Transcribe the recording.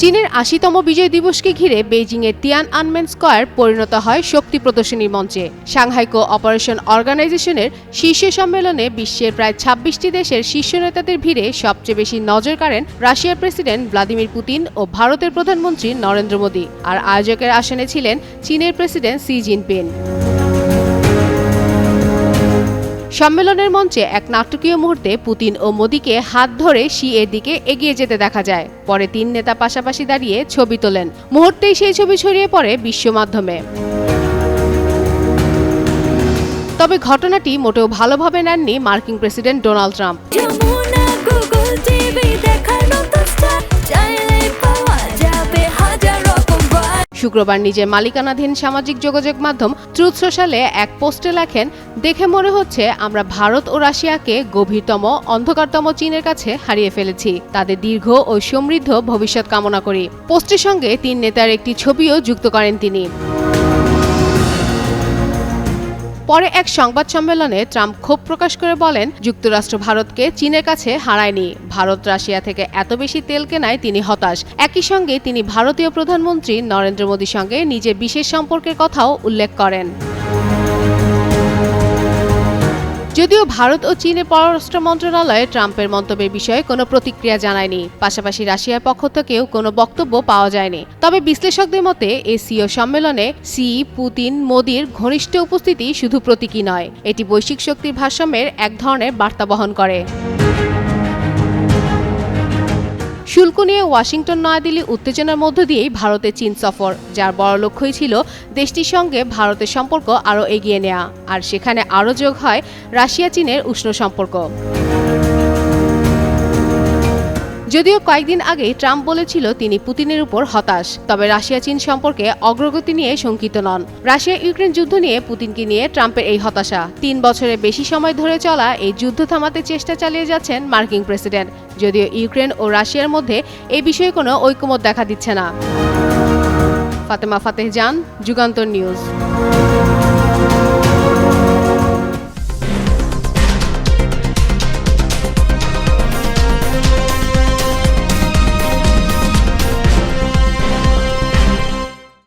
চীনের আশিতম বিজয় দিবসকে ঘিরে বেইজিংয়ের তিয়ান আনমেন স্কোয়ার পরিণত হয় শক্তি প্রদর্শনীর মঞ্চে। সাংহাই কো অপারেশন অর্গানাইজেশনের শীর্ষ সম্মেলনে বিশ্বের প্রায় ছাব্বিশটি দেশের শীর্ষ নেতাদের ভিড়ে সবচেয়ে বেশি নজর কাড়েন রাশিয়ার প্রেসিডেন্ট ভ্লাদিমির পুতিন ও ভারতের প্রধানমন্ত্রী নরেন্দ্র মোদী। আর আয়োজকের আসনে ছিলেন চীনের প্রেসিডেন্ট সি জিনপিং। সম্মেলনের মঞ্চে এক নাটকীয় মুহূর্তে পুতিন ও মোদীকে হাত ধরে শি এর দিকে এগিয়ে যেতে দেখা যায়। পরে তিন নেতা পাশাপাশি দাঁড়িয়ে ছবি তোলেন। মুহূর্তেই সেই ছবি ছড়িয়ে পড়ে বিশ্ব মাধ্যমে। তবে ঘটনাটি মোটেও ভালোভাবে নেননি মার্কিন প্রেসিডেন্ট ডোনাল্ড ট্রাম্প। শুক্রবার নিজের মালিকানাধীন সামাজিক যোগাযোগ মাধ্যম ট্রুথ সোশ্যালে এক পোস্টে লেখেন, দেখে মনে হচ্ছে আমরা ভারত ও রাশিয়াকে গভীরতম, অন্ধকারতম চীনের কাছে হারিয়ে ফেলেছি। তাদের দীর্ঘ ও সমৃদ্ধ ভবিষ্যৎ কামনা করি। পোস্টের সঙ্গে তিন নেতার একটি ছবিও যুক্ত করেন তিনি। পরে এক সংবাদ সম্মেলনে ট্রাম্প ক্ষোভ প্রকাশ করে বলেন, যুক্তরাষ্ট্র ভারতকে চীনের কাছে হারায়নি। ভারত রাশিয়া থেকে এত বেশি তেল কেনায় তিনি হতাশ। একই সঙ্গে তিনি ভারতীয় প্রধানমন্ত্রী নরেন্দ্র মোদীর সঙ্গে নিজের বিশেষ সম্পর্কের কথাও উল্লেখ করেন। যদিও ভারত ও চীনের পররাষ্ট্র মন্ত্রণালয়ে ট্রাম্পের মন্তব্যের বিষয়ে কোনো প্রতিক্রিয়া জানায়নি। পাশাপাশি রাশিয়ার পক্ষ থেকেও কোনো বক্তব্য পাওয়া যায়নি। তবে বিশ্লেষকদের মতে এসিও সিও সম্মেলনে সি, পুতিন, মোদির ঘনিষ্ঠ উপস্থিতি শুধু প্রতীকী নয়। এটি বৈশ্বিক শক্তির ভারসাম্যের এক ধরনের বার্তা বহন করে। শুল্ক নিয়ে ওয়াশিংটন, নয়াদিল্লি উত্তেজনার মধ্য দিয়েই ভারতে চীন সফর, যার বড় লক্ষ্যই ছিল দেশটির সঙ্গে ভারতের সম্পর্ক আরও এগিয়ে নেওয়া আর সেখানে আরও যোগ হয় রাশিয়া চীনের উষ্ণ সম্পর্ক। যদিও কয়েকদিন আগে ট্রাম্প বলেছিল তিনি পুতিনের উপর হতাশ, তবে রাশিয়া চীন সম্পর্কে অগ্রগতি নিয়ে শঙ্কিত নন। রাশিয়া ইউক্রেন যুদ্ধ নিয়ে পুতিনকে নিয়ে ট্রাম্পের এই হতাশা। তিন বছরের বেশি সময় ধরে চলা এই যুদ্ধ থামাতে চেষ্টা চালিয়ে যাচ্ছেন মার্কিন প্রেসিডেন্ট। যদিও ইউক্রেন ও রাশিয়ার মধ্যে এই বিষয়ে কোনো ঐকমত দেখা দিচ্ছে না। ফাতেমা ফাতেহ জান, যুগান্তর নিউজ।